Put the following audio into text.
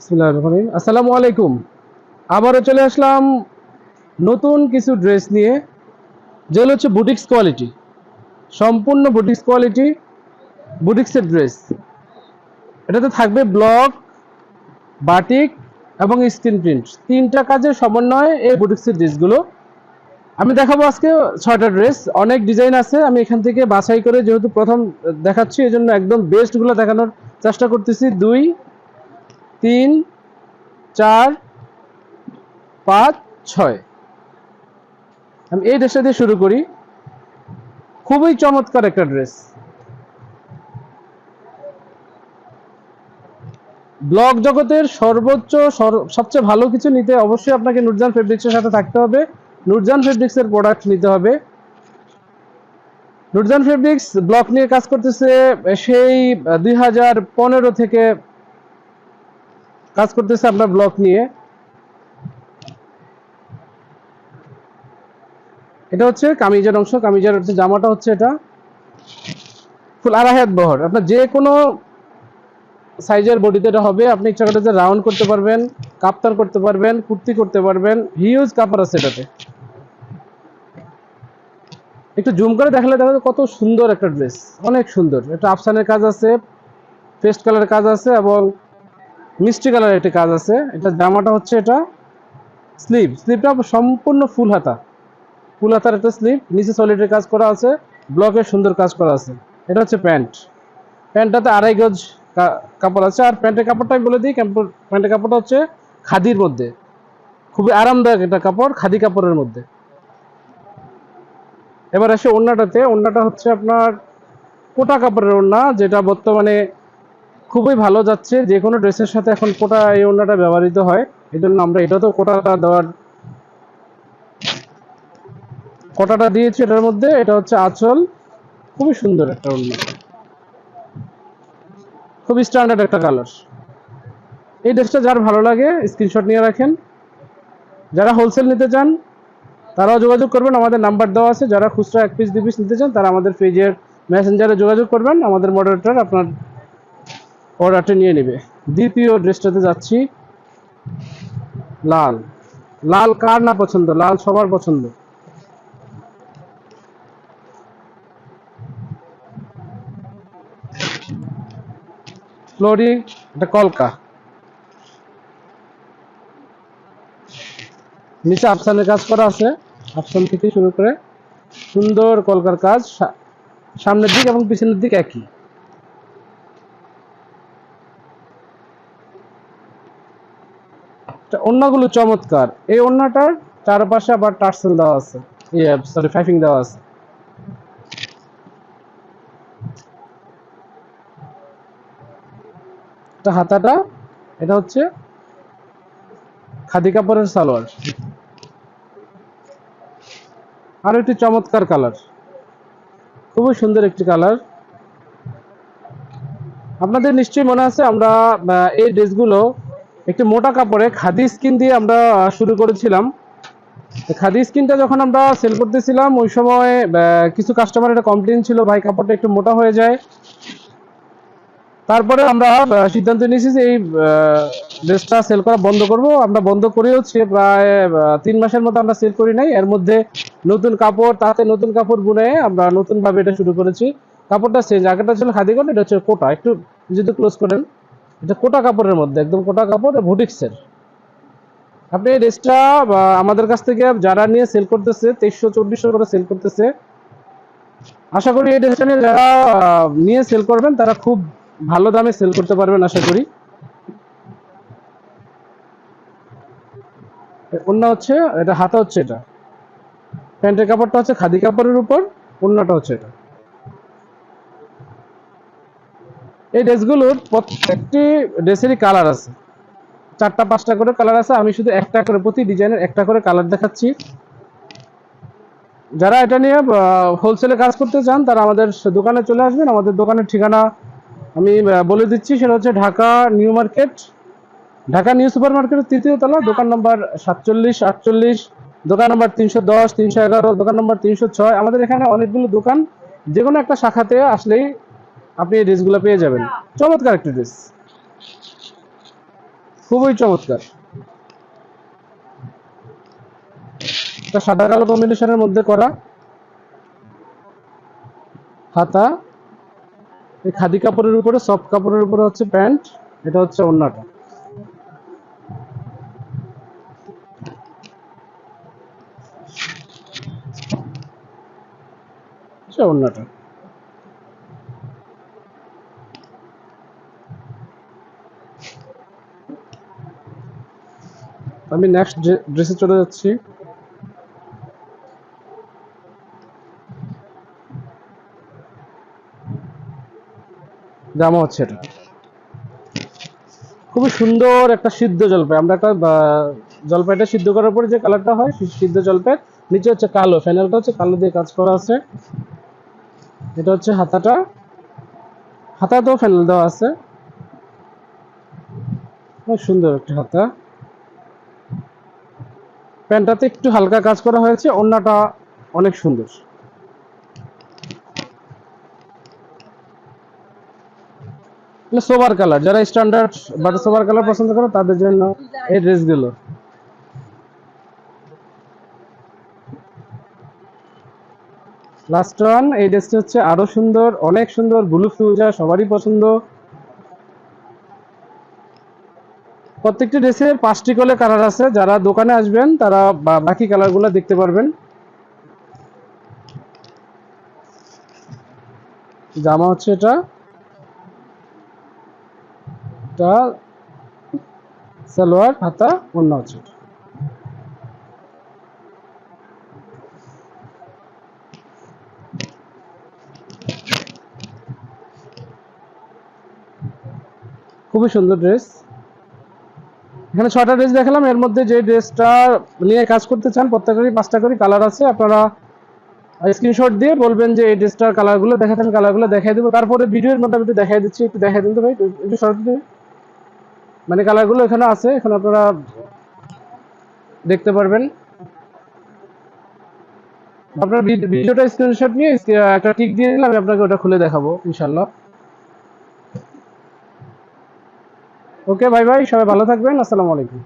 আসসালামু আলাইকুম। আবারও চলে আসলাম নতুন কিছু ড্রেস নিয়ে। যেগুলো হচ্ছে বুটিক্স কোয়ালিটি। সম্পূর্ণ বুটিক্স কোয়ালিটি, বুটিক্সের ড্রেস। এটাতে থাকবে ব্লক, বাটিক এবং স্ক্রিন প্রিন্ট। তিনটা কাজের সমন্বয়ে এই বুটিক্সের ড্রেসগুলো। আমি দেখাবো আজকে ছয়টা ড্রেস। অনেক ডিজাইন আছে। আমি এখান থেকে বাছাই করে যেহেতু প্রথম দেখাচ্ছি এই জন্য একদম বেস্টগুলো দেখানোর চেষ্টা করতেছি। দুই তিন, চার, পাঁচ, ছয়। আমি এই ড্রেসটা দিয়ে শুরু করি। খুবই চমৎকার একটা ড্রেস। ব্লগ জগতের সর্বোচ্চ, সর- সবচেয়ে ভালো কিছু নিতে অবশ্যই আপনাকে নুরজান ফেব্রিক্সের সাথে থাকতে হবে। নুরজান ফেব্রিক্সের প্রোডাক্ট নিতে হবে। নুরজান ফেব্রিক্স ব্লক নিয়ে কাজ করতেছে সেই দুই হাজার পনেরো থেকে কাজ করতেছে আপনার ব্লক নিয়ে। এটা হচ্ছে কামিজের অংশ, কামিজের হচ্ছে জামাটা হচ্ছে এটা। ফুল আড়াহাত বহর। আপনার যে কোনো সাইজের বডিতে এটা হবে। আপনি ইচ্ছা যে রাউন্ড করতে পারবেন, কাপ্তান করতে পারবেন, কুর্তি করতে পারবেন। হিউজ কাপড় আছে এটাতে। একটু জুম করে দেখালে দেখা কত সুন্দর একটা ড্রেস। অনেক সুন্দর। একটা আফসানের কাজ আছে, পেস্ট কালারের কাজ আছে এবং মিষ্টি কালারের একটা কাজ আছে। এটা জামাটা হচ্ছে এটা স্লিভ স্লিভটা সম্পূর্ণ ফুল হাতা। ফুল হাতার একটা স্লিভ নিচে সলিডের কাজ করা আছে। ব্লকের সুন্দর কাজ করা আছে। এটা হচ্ছে প্যান্ট। প্যান্টটাতে আড়াই গজ কাপড় আছে। আর প্যান্টের কাপড়টা আমি বলে দিই প্যান্টের কাপড়টা হচ্ছে খাদির মধ্যে। খুবই আরামদায়ক একটা কাপড়, খাদি কাপড়ের মধ্যে। এবার আসে ওড়নাটাতে। ওড়নাটা হচ্ছে আপনার কোটা কাপড়ের ওড়না, যেটা বর্তমানে খুবই ভালো যাচ্ছে। যে কোনো ড্রেসের সাথে এখন কোটা, এই ওড়নাটা ব্যবহৃত হয়। এই জন্য আমরা এটা তো কোটাটা দেওয়ার, কোটাটা দিয়েছি এটার মধ্যে। এটা হচ্ছে আঁচল। খুবই সুন্দর একটা ওড়না। খুবই স্ট্যান্ডার্ড একটা কালার এই ড্রেসটা যার ভালো লাগে স্ক্রিনশট নিয়ে রাখেন। যারা হোলসেল নিতে চান, তারাও যোগাযোগ করবেন। আমাদের নাম্বার দেওয়া আছে। যারা খুচরা এক পিস দু পিস নিতে চান, তারা আমাদের পেজের মেসেঞ্জারে যোগাযোগ করবেন। আমাদের মডারেটর আপনার অর্ডারটা নিয়ে নেবে। দ্বিতীয় ড্রেসটাতে যাচ্ছি। লাল। লাল কার না পছন্দ? লাল সবার পছন্দ। ফ্লোরি, এটা কলকা। নিচে আফসানের কাজ করা আছে। আফসান থেকে শুরু করে সুন্দর কলকার কাজ। সামনের দিক এবং পিছনের দিক একই। তা ওড়নাগুলো চমৎকার। এই ওড়নাটার চারপাশে আবার টার্সেল দেওয়া আছে। সরি ফাইফিং দেওয়া আছে। হাতাটা, এটা হচ্ছে খাদি কাপড়ের সালোয়ার। আর একটি চমৎকার কালার। খুবই সুন্দর একটি কালার। আপনাদের নিশ্চয়ই মনে আছে, আমরা এই ড্রেসগুলো একটি মোটা কাপড়ে খাদি স্কিন দিয়ে আমরা শুরু করেছিলাম। খাদি স্কিনটা যখন আমরা সেল করতেছিলাম, ওই সময় কিছু কাস্টমার এটা কমপ্লেন ছিল, ভাই, কাপড়টা একটু মোটা হয়ে যায়। তারপরে আমরা সিদ্ধান্ত নিয়েছি যে এই ড্রেসটা সেল করা বন্ধ করব। আমরা বন্ধ করেওছি প্রায় তিন মাসের মতো আমরা সেল করি নাই। এর মধ্যে নতুন কাপড়, তাতে নতুন কাপড় বুনে আমরা নতুন ভাবে এটা শুরু করেছি। কাপড়টা চেঞ্জ আগেটা ছিল খাদি কাপড় এটা হচ্ছে কোটা। একটু যদি ক্লোজ করেন। এটা কোটা কাপড়ের মধ্যে, একদম কোটা কাপড় ভুটিক্সের আপনি এই ড্রেসটা আমাদের কাছ থেকে যারা নিয়ে সেল করতেছে, তেইশশো চব্বিশশো করে সেল করতেছে, আশা করি এই ড্রেসটা নিয়ে যারা নিয়ে সেল করবেন, তারা খুব ভালো দামে সেল করতে পারবেন, আশা করি। অন্য হচ্ছে, এটা হাতা হচ্ছে এটা। প্যান্টের কাপড়টা হচ্ছে খাদি কাপড়ের উপর অন্যটা হচ্ছে এটা। এই ড্রেসগুলোর প্রত্যেকটি ড্রেসেরই কালার আছে। চারটা, পাঁচটা করে কালার আছে। আমি শুধু একটা করে, প্রতি ডিজাইনের একটা করে কালার দেখাচ্ছি। যারা এটা নিয়ে হোলসেলে কাজ করতে চান, তারা আমাদের দোকানে চলে আসবেন। আমাদের দোকানের ঠিকানা আমি বলে দিচ্ছি। সেটা হচ্ছে Dhaka new market, Dhaka new super মার্কেটের তৃতীয় তলা, দোকান নম্বর সাতচল্লিশ, আটচল্লিশ, দোকান নম্বর তিনশো দশ, তিনশো এগারো, দোকান নম্বর তিনশো ছয়। আমাদের এখানে অনেকগুলো দোকান। যে কোনো একটা শাখাতে আসলেই আপনি এই ড্রেসগুলো পেয়ে যাবেন। চমৎকার একটা ড্রেস খুবই চমৎকার। সাদা কালো কম্বিনেশনের মধ্যে করা। হাতা। এই খাদি কাপড়ের উপরে সফট কাপড়ের উপরে হচ্ছে প্যান্ট, এটা হচ্ছে ওড়নাটা আচ্ছা ওড়নাটা আমি নেক্সট ড্রেসে চলে যাচ্ছি। জামা হচ্ছে এটা। খুবই সুন্দর একটা সিদ্ধ জলপাই। আমরা একটা জলপাইটা সিদ্ধ করার পরে যে কালারটা হয় সিদ্ধ জলপাই। নিচে হচ্ছে কালো ফ্যানেলটা হচ্ছে কালো দিয়ে কাজ করা আছে। এটা হচ্ছে হাতাটা। হাতাতেও ফ্যানেল দেওয়া আছে। খুব সুন্দর একটা হাতা। প্যান্টটাতে একটু হালকা কাজ করা হয়েছে অন্যটা অনেক সুন্দর। সোবার কালার যারা স্ট্যান্ডার্ড বা সোবার কালার পছন্দ করে তাদের জন্য এই ড্রেসগুলো। লাস্ট ওয়ান এই ড্রেসটা হচ্ছে আরও সুন্দর, অনেক সুন্দর, ব্লু ফিউজা সবারই পছন্দ। প্রত্যেকটি ড্রেসের পাঁচটি করে কালার আছে। যারা দোকানে আসবেন, তারা বাকি কালারগুলো দেখতে পারবেন। জামা হচ্ছে এটা। এটা সালোয়ার, হাতা অন্য হচ্ছে। খুবই সুন্দর ড্রেস এখানে ছটা ড্রেস দেখালাম। এর মধ্যে যে ড্রেসটা নিয়ে কাজ করতে চান প্রত্যেকেরই পাঁচটা করে কালার আছে। আপনারা স্ক্রিনশট দিয়ে বলবেন যে এই ড্রেসটার কালারগুলো দেখাতেন কালারগুলো দেখাই দেবো। তারপরে ভিডিওর মোটামুটি দেখাই দিচ্ছি। একটু দেখাই দিন তো ভাই, একটু সরাসরি মানে কালারগুলো এখানে আছে। এখানে আপনারা দেখতে পারবেন। আপনার ভিড- ভিডিওটা স্ক্রিনশট নিয়ে একটা টিক দিয়ে দিলে আমি আপনাকে ওটা খুলে দেখাবো ইনশাল্লাহ ওকে ভাই ভাই সবাই ভালো থাকবেন আসসালামু আলাইকুম।